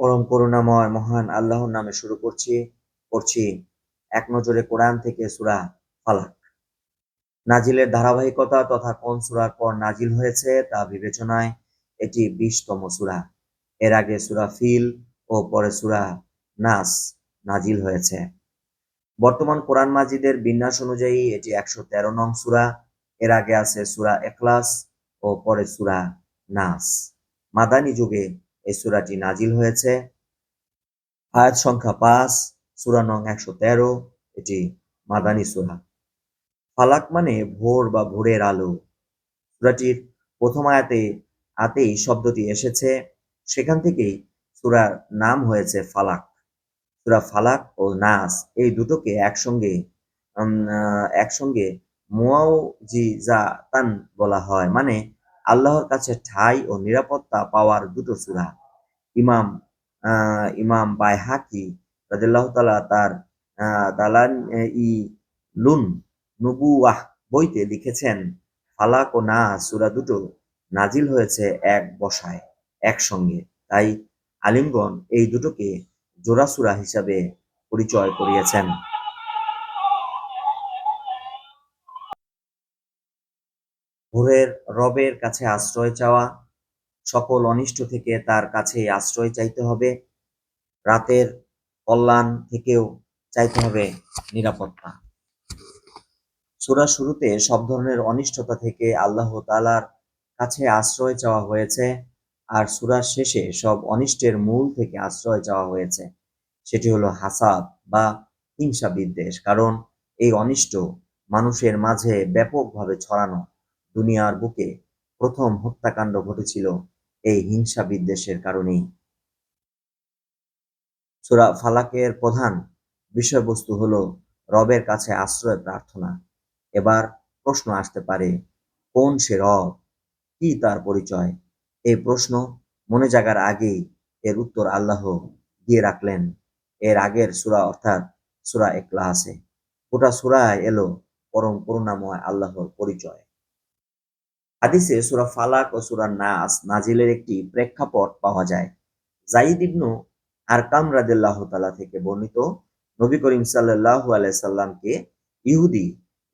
পরম করুণাময় মহান আল্লাহর নামে শুরু করছি করছি এক নজরে কোরআন থেকে সুরা ফালাক। নাজিলের ধারাবাহিকতা তথা কোন সুরার পর নাজিল হয়েছে তা বিবেচনায় এটি বিশতম সুরা। এর আগে সুরা ফিল ও পরে সূরা নাস নাজিল হয়েছে। বর্তমান কোরআন মাজিদের বিন্যাস অনুযায়ী এটি একশো তেরো নং সুরা, এর আগে আছে সুরা এখলাস ও পরে সুরা নাস। মাদানী যুগে এই সূরাটি নাজিল হয়েছে। আয়াত সংখ্যা পাঁচ সুরা নং একশো তেরো এটি মাদানী সূরা। ফালাক মানে ভোর বা ভোরের আলো। সূরাটির প্রথম আয়াতে আতেই শব্দটি এসেছে। সেখান থেকেই সূরার নাম হয়েছে ফালাক। সুরা ফালাক ও নাস এই দুটোকে একসঙ্গে একসঙ্গে উম, আহ, একসঙ্গে মুআউজিজাতান বলা হয়। মানে আল্লাহর কাছে ঠাঁই ও নিরাপত্তা পাওয়ার দুটো সূরা। ইমাম ইমাম বাইহাকি রাদিয়াল্লাহু তাআলা তার দালান ই লুন নুবুওয়াহ বইতে লিখেছেন, ফালাক ও না সুরা দুটো নাজিল হয়েছে এক বসায়, একসঙ্গে। তাই আলিমগণ এই দুটোকে জোড়া সূরা হিসাবে পরিচয় করিয়েছেন। ভোরের রবের কাছে আশ্রয় চাওয়া, সকল অনিষ্ট থেকে তার কাছে আশ্রয় চাইতে হবে। রাতের কল্যাণ থেকেও চাইতে হবে নিরাপত্তা। সূরার শুরুতে সব ধরনের অনিষ্টতা থেকে আল্লাহ তালার কাছে আশ্রয় চাওয়া হয়েছে আর সুরার শেষে সব অনিষ্টের মূল থেকে আশ্রয় চাওয়া হয়েছে। সেটি হলো হাসাদ বা হিংসা বিদ্বেষ, কারণ এই অনিষ্ট মানুষের মাঝে ব্যাপকভাবে ছড়ানো। দুনিয়ার বুকে প্রথম হত্যাকাণ্ড ঘটেছিল এই হিংসা বিদ্বেষের কারণেই। সূরা ফালাকের প্রধান বিষয়বস্তু হলো রবের কাছে আশ্রয় প্রার্থনা। এবার প্রশ্ন আসতে পারে, কোন সে রব? কি তার পরিচয়? এই প্রশ্ন মনে জাগার আগেই এর উত্তর আল্লাহ দিয়ে রাখলেন। এর আগের সূরা অর্থাৎ সূরা ইখলাসে গোটা সূরায় এলো পরম করুণাময় আল্লাহর পরিচয়। হাদিসে সূরা ফালাক ও সুরা নাস নাজিলের একটি প্রেক্ষাপট পাওয়া যায়। জাইদ ইবনু আরকাম রাদিয়াল্লাহু তাআলা থেকে বর্ণিত নবী করিম সাল্লাল্লাহু আলাইহি সাল্লামকে ইহুদি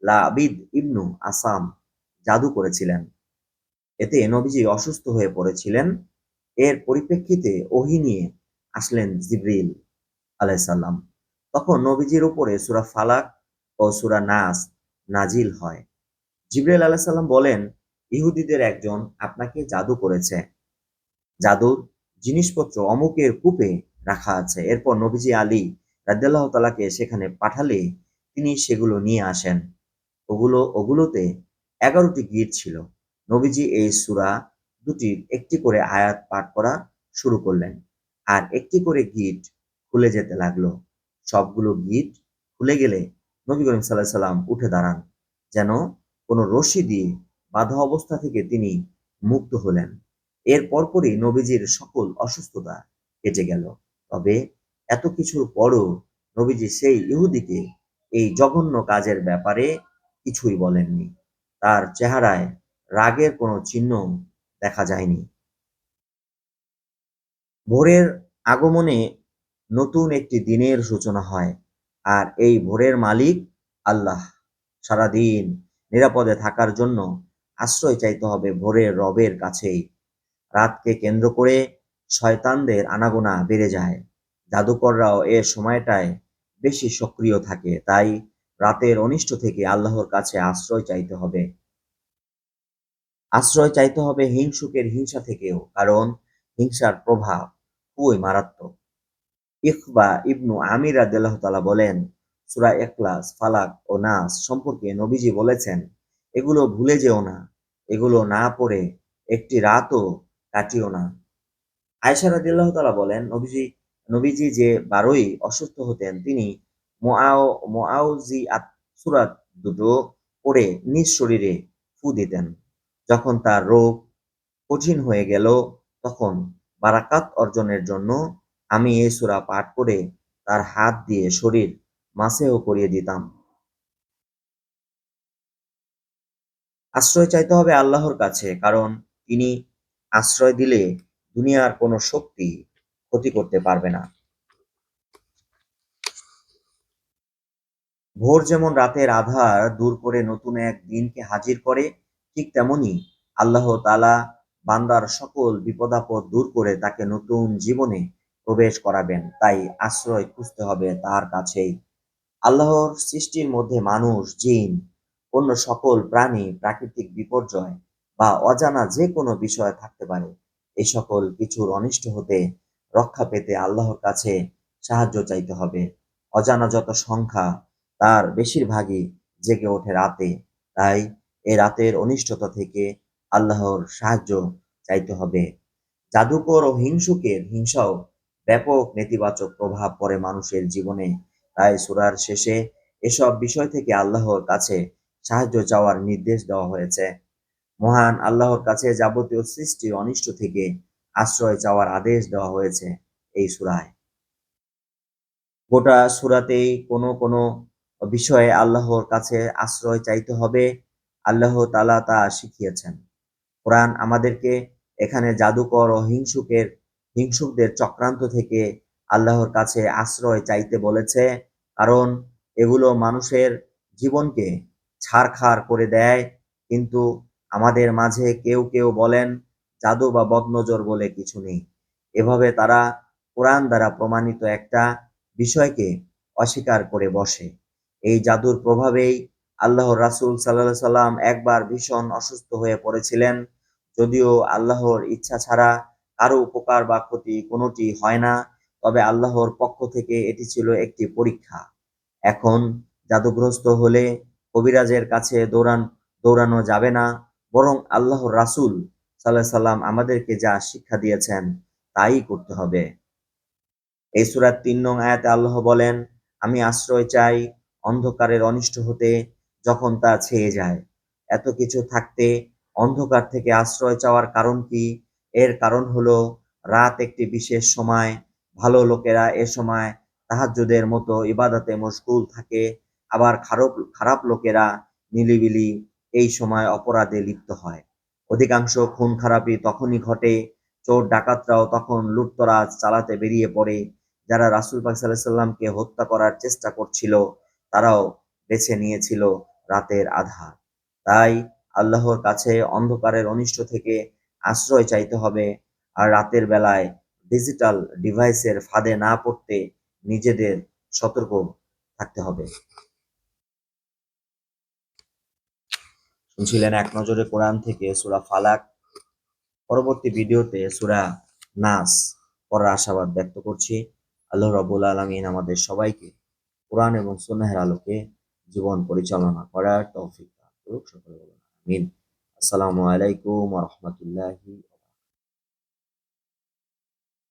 লাবিদ ইবনু আসাম জাদু করেছিলেন। এতে নবীজি অসুস্থ হয়ে পড়েছিলেন। এর পরিপ্রেক্ষিতে ওহি নিয়ে আসলেন জিবরিল আলাইসাল্লাম তখন নবীজির উপরে সুরা ফালাক ও সুরা নাস নাজিল হয়। জিবরিল আলাইসাল্লাম বলেন ইহুদিদের একজন আপনাকে জাদু করেছে। জাদুর জিনিসপত্র অমুকের কূপে রাখা আছে। এরপর নবীজি আলী রাদিয়াল্লাহু তাআলাকে সেখানে পাঠালে তিনি সেগুলো নিয়ে আসেন। ওগুলো, ওগুলোতে এগারোটি গিট ছিল। নবীজি এই সুরা দুটির একটি করে আয়াত পাঠ করা শুরু করলেন আর একটি করে গিট খুলে যেতে লাগল। সবগুলো গিট খুলে গেলে নবী করিম সাল্লাহ সাল্লাম উঠে দাঁড়ান, যেন কোনো রশি দিয়ে বাধা অবস্থা থেকে তিনি মুক্ত হলেন। এর পরপরই নবীজির সকল অসুস্থতা কেটে গেল। তবে এত কিছুর পরও নবীজি সেই ইহুদিকে এই জঘন্য কাজের ব্যাপারে কিছুই বলেননি। তার চেহারায় রাগের কোনো চিহ্ন দেখা যায়নি। ভোরের আগমনে নতুন একটি দিনের সূচনা হয় আর এই ভোরের মালিক আল্লাহ। সারাদিন নিরাপদে থাকার জন্য আশ্রয় চাইতে হবে ভোরের রবের কাছেই। রাতকে কেন্দ্র করে শয়তানদের আনাগোনা বেড়ে যায়। জাদুকররাও এ সময়টায় বেশি সক্রিয় থাকে, তাই রাতের অনিষ্ট থেকে আল্লাহর কাছে আশ্রয় চাইতে হবে। আশ্রয় চাইতে হবে হিংসুকের হিংসা থেকেও, কারণ হিংসার প্রভাব খুবই মারাত্মক। ইকবা ইবনু আমির তাআলা বলেন, সুরা একলাস ফালাক ও নাস সম্পর্কে নবীজি বলেছেন এগুলো ভুলে যেও না। এগুলো না পড়ে একটি রাতও কাটিও না। আয়েশা রাদিয়াল্লাহু তাআলা বলেন, নবীজি নবীজি যে বারোই অসুস্থ হতেন, তিনি মোআউজিআত সূরা দুটো পড়ে নিজ শরীরে ফু দিতেন। যখন তার রোগ কঠিন হয়ে গেল, তখন বারাকাত অর্জনের জন্য আমি এই সূরা পাঠ করে তার হাত দিয়ে শরীর মাসেও করিয়ে দিতাম। আশ্রয় চাইতে হবে আল্লাহর কাছে, কারণ তিনি আশ্রয় দিলে দুনিয়ার কোনো শক্তি ক্ষতি করতে পারবে না। ভোর যেমন রাতের আধার দূর করে নতুন এক দিনকে হাজির করে, ঠিক তেমনি আল্লাহ তাআলা বান্দার সকল বিপদাপদ দূর করে তাকে নতুন জীবনে প্রবেশ করাবেন, তাই আশ্রয় খুঁজতে হবে তার কাছেই। আল্লাহর সৃষ্টির মধ্যে মানুষ, জিন অন্য সকল প্রাণী প্রাকৃতিক বিপর্যয় বা অজানা যে কোনো বিষয় থাকতে পারে। এই সকল কিছুর অনিষ্ট হতে, রক্ষা পেতে আল্লাহর কাছে সাহায্য চাইতে হবে। অজানা যত সংখ্যা, তার বেশিরভাগই জেগে ওঠে রাতে। তাই এ রাতের অনিষ্টতা থেকে আল্লাহর সাহায্য চাইতে হবে। জাদুকর ও হিংসুকের হিংসাও ব্যাপক নেতিবাচক প্রভাব পড়ে মানুষের জীবনে। তাই সুরার শেষে এসব বিষয় থেকে আল্লাহর কাছে সাহায্য চাওয়ার নির্দেশ দেওয়া হয়েছে। মহান আল্লাহর কাছে যাবতীয় সৃষ্টির অনিষ্ট থেকে আশ্রয় চাওয়ার আদেশ দেওয়া হয়েছে এই সুরায়। গোটা সূরাতেই কোনো কোনো বিষয়ে আল্লাহর কাছে আশ্রয় চাইতে হবে, আল্লাহ তালা তা শিখিয়েছেন। কোরআন আমাদেরকে এখানে জাদুকর ও হিংসুকের, হিংসুকদের চক্রান্ত থেকে আল্লাহর কাছে আশ্রয় চাইতে বলেছে, কারণ এগুলো মানুষের জীবনকে ছারখার করে দেয়, কিন্তু আমাদের মাঝে কেউ কেউ বলেন, জাদু বা বদনজর বলে কিছু নেই। এভাবে তারা কোরআন দ্বারা প্রমাণিত একটা বিষয়কে অস্বীকার করে বসে। এই জাদুর প্রভাবেই আল্লাহ রাসূল সাল্লাল্লাহু সাল্লাম একবার ভীষণ অসুস্থ হয়ে পড়েছিলেন। যদিও আল্লাহর ইচ্ছা ছাড়া কারও উপকার বা ক্ষতি কোনোটি হয় না, তবে আল্লাহর পক্ষ থেকে এটি ছিল একটি পরীক্ষা। এখন জাদুগ্রস্ত হলে কবিরাজের কাছে দৌড়ান, দৌড়ানো যাবে না। বরং আল্লাহর রাসূল সাল্লাহ সাল্লাম আমাদেরকে যা শিক্ষা দিয়েছেন, তাই করতে হবে। এই সূরার তিন নং আয়াতে আল্লাহ বলেন, আমি আশ্রয় চাই অন্ধকারের অনিষ্ট হতে যখন তা ছেয়ে যায়। এত কিছু থাকতে অন্ধকার থেকে আশ্রয় চাওয়ার কারণ কি? এর কারণ হলো রাত একটি বিশেষ সময়। ভালো লোকেরা এ সময় তাহাজ্জুদের মতো ইবাদতে মশগুল থাকে। আবার খারাপ খারাপ লোকেরা নিলিবিলি এই সময় অপরাধে লিপ্ত হয়। অধিকাংশ খুন খারাপি তখনই ঘটে, চোর ডাকাতরাও তখন লুটতরাজ চালাতে বেরিয়ে পড়ে। যারা রাসুল পাক সাল্লামকে হত্যা করার চেষ্টা করছিল, তারাও বেছে নিয়েছিল রাতের আধার। তাই আল্লাহর কাছে অন্ধকারের অনিষ্ট থেকে আশ্রয় চাইতে হবে আর রাতের বেলায় ডিজিটাল ডিভাইসের ফাঁদে না পড়তে নিজেদের সতর্ক থাকতে হবে। শুনছিলেন এক নজরে কোরআন থেকে সুরা ফালাক। পরবর্তী ভিডিওতে সুরা নাস পড়ার আশাবাদ ব্যক্ত করছি। আল্লাহ রবুল আলমিন আমাদের সবাইকে কোরআন এবং সুন্নাহের আলোকে জীবন পরিচালনা করার টফিক সকলে আসসালামু আলাইকুম রহমতুল্লাহি